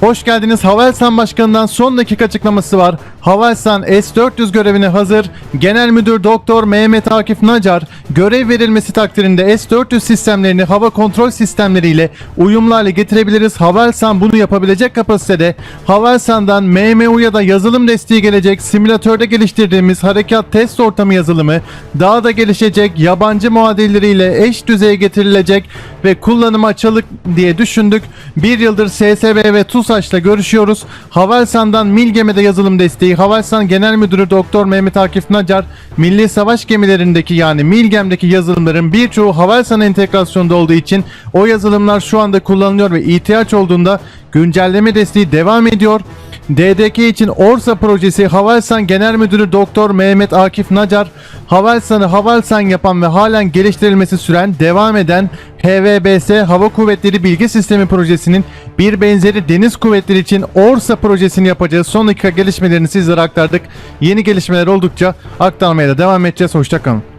Hoş geldiniz. Havelsan Başkanı'ndan son dakika açıklaması var. Havelsan S-400 görevine hazır. Genel Müdür Doktor Mehmet Akif Nacar, görev verilmesi takdirinde S-400 sistemlerini hava kontrol sistemleriyle uyumlu hale getirebiliriz. Havelsan bunu yapabilecek kapasitede. Havelsan'dan MMU ya da yazılım desteği gelecek. Simülatörde geliştirdiğimiz harekat test ortamı yazılımı daha da gelişecek. Yabancı muadilleriyle eş düzeye getirilecek ve kullanıma açılık diye düşündük. Bir yıldır SSB ve TUSAŞ'la görüşüyoruz. Havelsan'dan Milgem'e yazılım desteği. Havelsan Genel Müdürü Doktor Mehmet Akif Nacar, milli savaş gemilerindeki yani Milgem'deki yazılımların birçoğu Havelsan entegrasyonda olduğu için o yazılımlar şu anda kullanılıyor ve ihtiyaç olduğunda güncelleme desteği devam ediyor. DDK için Orsa projesi Havelsan Genel Müdürü Doktor Mehmet Akif Nacar, Havelsan'ı Havelsan yapan ve halen geliştirilmesi süren devam eden HVBS Hava Kuvvetleri Bilgi Sistemi projesinin bir benzeri deniz kuvvetleri için Orsa projesini yapacağız. Son dakika gelişmelerini sizlere aktardık. Yeni gelişmeler oldukça aktarmaya da devam edeceğiz. Hoşçakalın.